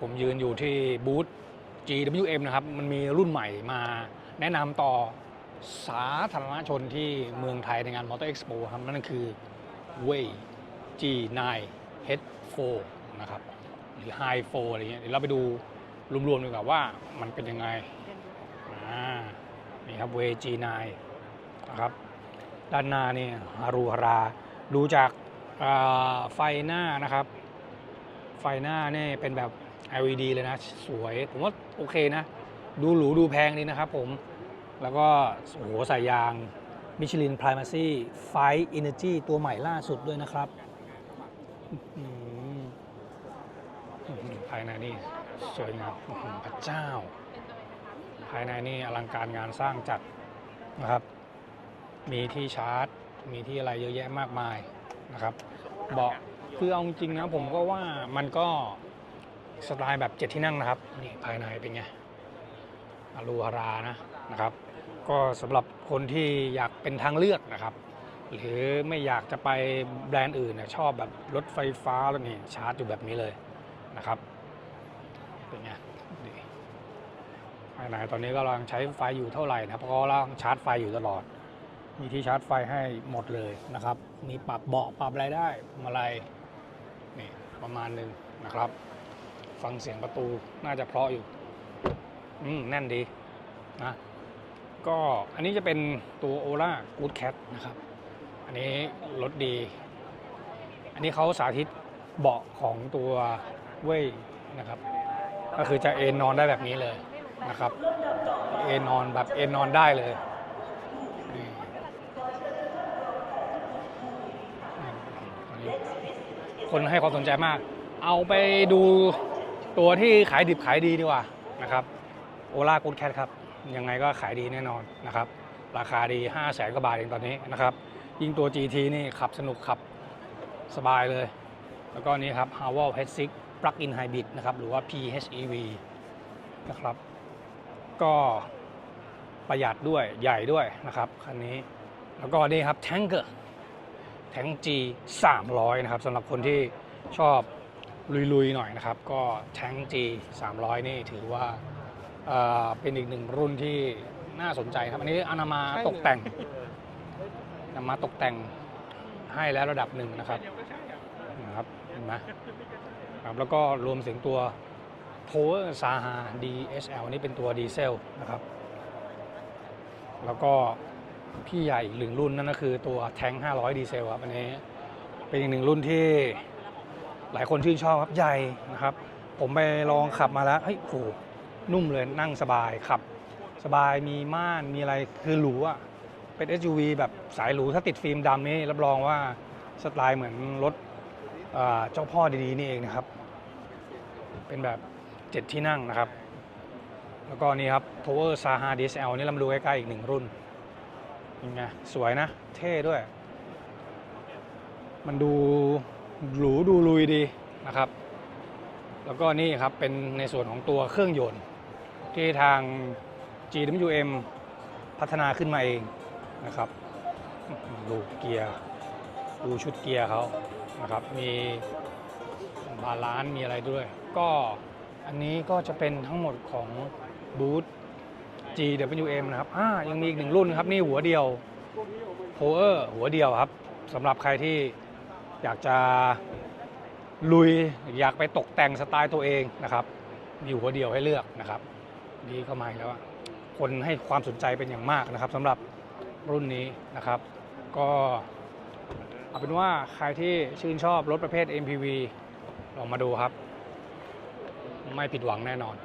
ผมยืนอยู่ที่บูธ GWM นะครับ มันมีรุ่นใหม่มาแนะนำต่อสาธารณชนที่เมืองไทยในงาน Motor Expo ครับ นั่นก็คือ Way G9 H4 นะครับ หรือ High 4อะไรเงี้ยเดี๋ยวเราไปดูรวมๆดีกว่าว่ามันเป็นยังไงอ่านี่ครับ Way G9 นะครับ ด้านหน้านี่ฮารูฮาราดูจากไฟหน้านะครับ ไฟหน้านี่เป็นแบบ LED เลยนะ สวย ผมว่าโอเคนะ ดูหรูดูแพงดีนะครับผม แล้วก็โอ้โหใส่ยางมิชลิน Primacy ไฟ Energy ตัวใหม่ล่าสุดด้วยนะครับอื้อหืออื้อหือภายในนี่สวยงามพระเจ้า ภายในนี่อลังการงานสร้างจัดนะครับ มีที่ชาร์จ มีที่อะไรเยอะแยะมากมายนะครับ เบาะคือเอาจริงนะผมก็ว่ามันก็ สไตล์แบบเจ็ดที่นั่งนะครับนี่ภายในเป็นไงอลูฮารานะนะครับ ก็สำหรับคนที่อยากเป็นทางเลือกนะครับ หรือไม่อยากจะไปแบรนด์อื่นนี่ยชอบแบบรถไฟฟ้าแล้วนี่ชาร์จอยู่แบบนี้เลยนะครับเป็นไงดีภายในตอนนี้ก็กำลังใช้ไฟอยู่เท่าไหร่นะครับเพราะกำลังชาร์จไฟอยู่ตลอด มีที่ชาร์จไฟให้หมดเลยนะครับ มีปรับเบาะปรับอะไรได้พวงมาลัยนี่ประมาณนึงนะครับ ฟังเสียงประตูน่าจะเพราะอยู่ อืมแน่นดีนะก็อันนี้จะเป็นตัว Ola Good Cat นะครับ อันนี้รถดี อันนี้เขาสาธิตเบาะของตัวเว่ยนะครับ ก็คือจะเอนนอนได้แบบนี้เลยนะครับ เอนนอนแบบเอนนอนได้เลยคนให้ความสนใจมาก เอาไปดู ตัวที่ขายดิบขายดีดีกว่านะครับโอล่ากูดแคทครับ ยังไงก็ขายดีแน่นอนนะครับ ราคาดี 5 0 0แสนกว่าบาทเองตอนนี้นะครับ ยิ่งตัว GT นี่ขับสนุกขับสบายเลย แล้วก็นี้ครับ h a w e l H6 Plug-in Hybrid นะครับ หรือว่า PHEV นะครับ ก็ประหยัดด้วยใหญ่ด้วยนะครับคันนี้ แล้วก็นี่ครับ Tanker แทง G 300 นะครับสำหรับคนที่ชอบ ลุยๆหน่อยนะครับ ก็แทง G 300 นี่ถือว่าเอ่อเป็นอีกหนึ่งรุ่นที่น่าสนใจครับ อันนี้อานามาตกแต่งนามาตกแต่งให้แล้วระดับหนึ่งนะครับนะครับเห็นไหมครับแล้วก็รวมถึงตัว Power Saha DSL นี่เป็นตัวดีเซลนะครับ แล้วก็พี่ใหญ่อีกหนึ่งรุ่นนั่นก็คือตัวแทง500 ดีเซลครับอันนี้เป็นอีกหนึ่งรุ่นที่ หลายคนชื่นชอบครับใหญ่นะครับ ผมไปลองขับมาแล้วเฮ้ยโอ้โหนุ่มเลยนั่งสบายขับ สบายมีม่านมีอะไรคือหรูอะเป็น SUV แบบสายหรูถ้าติดฟิล์มดำนี่รับรองว่าสไตล์เหมือนรถเจ้าพ่อดีๆนี่เองนะครับ เป็นแบบเจ็ดที่นั่งนะครับ แล้วก็นี่ครับ Power Saha DSL นี่เรามาดูใกล้ๆอีกหนึ่งรุ่นยังไงสวยนะ เท่ด้วย มันดู หรูดูลุยดีนะครับ แล้วก็นี่ครับเป็นในส่วนของตัวเครื่องยนต์ ที่ทาง GWM พัฒนาขึ้นมาเองนะครับดูเกียร์ดูชุดเกียร์เขานะครับ มีบาลานซ์มีอะไรด้วย ก็อันนี้ก็จะเป็นทั้งหมดของบูธ GWM นะครับอ่ายังมีอีกหนึ่งรุ่นครับ นี่หัวเดียว Power หัวเดียวครับสำหรับใครที่ อยากจะลุยอยากไปตกแต่งสไตล์ตัวเองนะครับ มีหัวเดียวให้เลือกนะครับ นี่ก็มาอีกแล้วคนให้ความสนใจเป็นอย่างมากนะครับสำหรับรุ่นนี้นะครับ ก็เอาเป็นว่าใครที่ชื่นชอบรถประเภท MPV ลองมาดูครับ ไม่ผิดหวังแน่นอน